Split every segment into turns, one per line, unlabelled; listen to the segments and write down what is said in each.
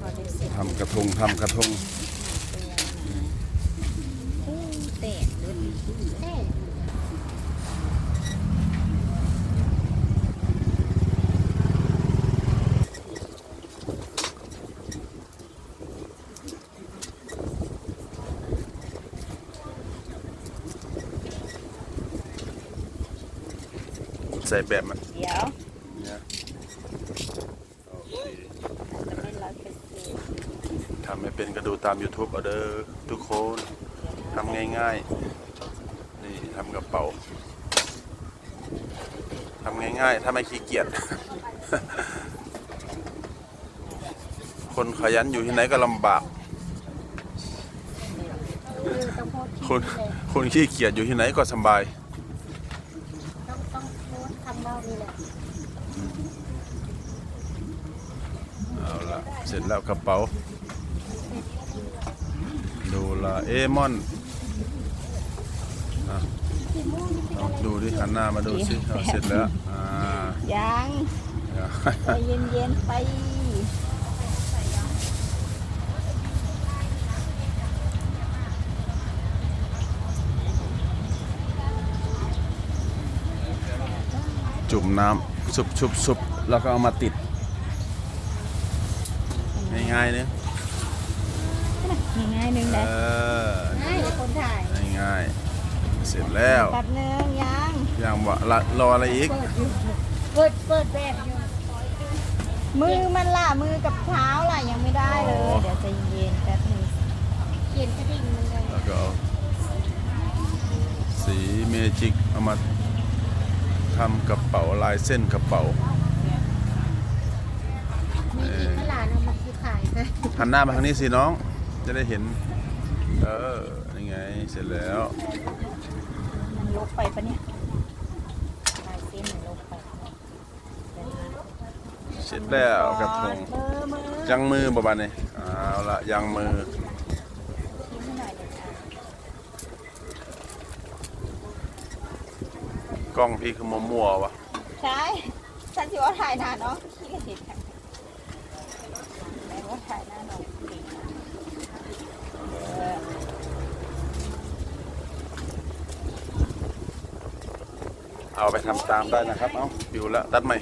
พอได้เสร็จ
ทำกระทงทำกระทง
เตะดุดเตะ
ใส่แบบมัน
เดี๋ยว
เนี่ยโอเค
จะไม่ร้อยเปอร์เซ็นต์
ทำไม่เป็นก็ดูตาม YouTube เอาเด้อทุกคนทำง่ายๆ นี่ทำกระเป๋าทำง่ายๆ ถ้าไม่ขี้เกียจ คนขยันอยู่ที่ไหนก็ลำบาก
คือต้องโพสต์
คน
เลย
คนขี้เกียจอยู่ที่ไหนก็สบาย
ต้องต้องโพสต์คำเล่านี่แหละ
เอาละเสร็จแล้วกระเป๋า ดูละเอมอนอะลองดูดิหันหน้ามาดูสิเอาเสร็จแล้วอ่า
ยัง
เดี๋ยว
ใจเย็นๆไป
จุ่มน้ำสุบชุบชุบแล้วก็เอามาติด ง่ายๆเนี่ย
ง่ายๆหนึง
เอ
นะ
อ
ง่ายเลยคนถ่าย
ง่ายๆเสร็จแล้ว
แป๊บนึงยัง
ยังวะละรออะไรอีก
เปิดอยู่เปิดเปิดแบบอยู่มือมันล่ะมือกับเท้าล่ะยังไม่ได้เลยเดี๋ยวใจเย็นแป๊บนึงเขียนกระดิ่งมันเลย
แล้วก็เอาสีเมจิกเอามาทำกระเป๋าลายเส้นกระเป๋า
มีอีกขนาดเอามาคือขายไป
หันหน้ามาทางนี้สิน้อง จะได้เห็น เออนี่ไง เสร็จแล้ว
มันลบไปปะเนี่ยลายเส้นมันลบไป
เสร็จแล้วกระทง
มือมือ
ยังมือประมาณนี้เอาละยังมือ
ทิ้งให้หน่อยเลยค่ะ
กล้องพี่คือมัวๆวะ
ใช่ฉันสิว่าถ่ายหน้าน้องขี้กระเด็นค่ะแม่ว่าถ่ายหน้าน้องเก่งนะเออ
เอาไปทำตามได้นะครับ เอาอยู่แล้วตัดใหม่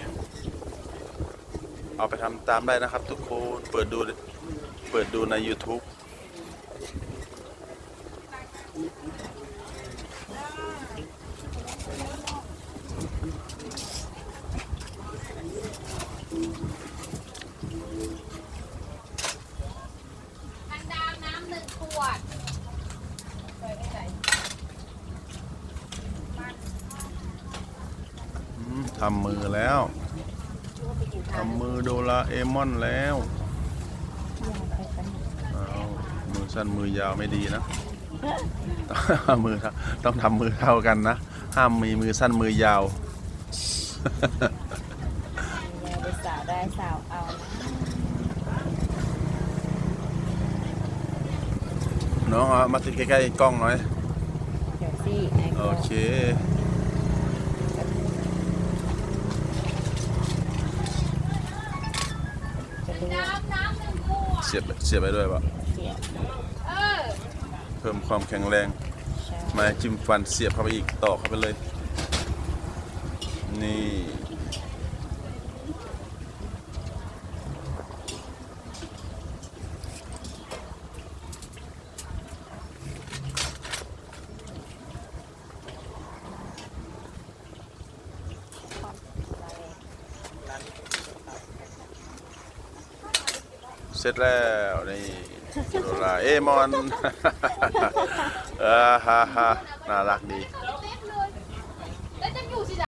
เอาไปทำตามได้นะครับ ทุกคน เปิดดู เปิดดูใน YouTube
อันดาวน้ำหนึ่งขวด
อืม ทำมือแล้วทำมือโดราเอมอนแล้ว
ยังไปปะเนี่ย
เอามือสั้นมือยาวไม่ดีนะต้องมือเท่าต้องทำมือเท่ากันนะ ห้ามมีมือสั้นมือยาว
แม่ได้สาวได้สาวเอา
น้องเอามาติดใกล้ๆกล้องหน่อย
เดี๋ยวสิไอ้
โอ
ก็
เค
น้ำน้ำหนึ่งขวด
เสียบเสียบไปด้วยปะ
เสียบ
เออ
เพิ่มความแข็งแรง
ใช่
ไมาจิ้มฟันเสียบเข้าไปอีกต่อเข้าไปเลย นี่ สร็จแล้วนี่โดราเอมอน อ่าฮ่าฮ่าน่ารักดี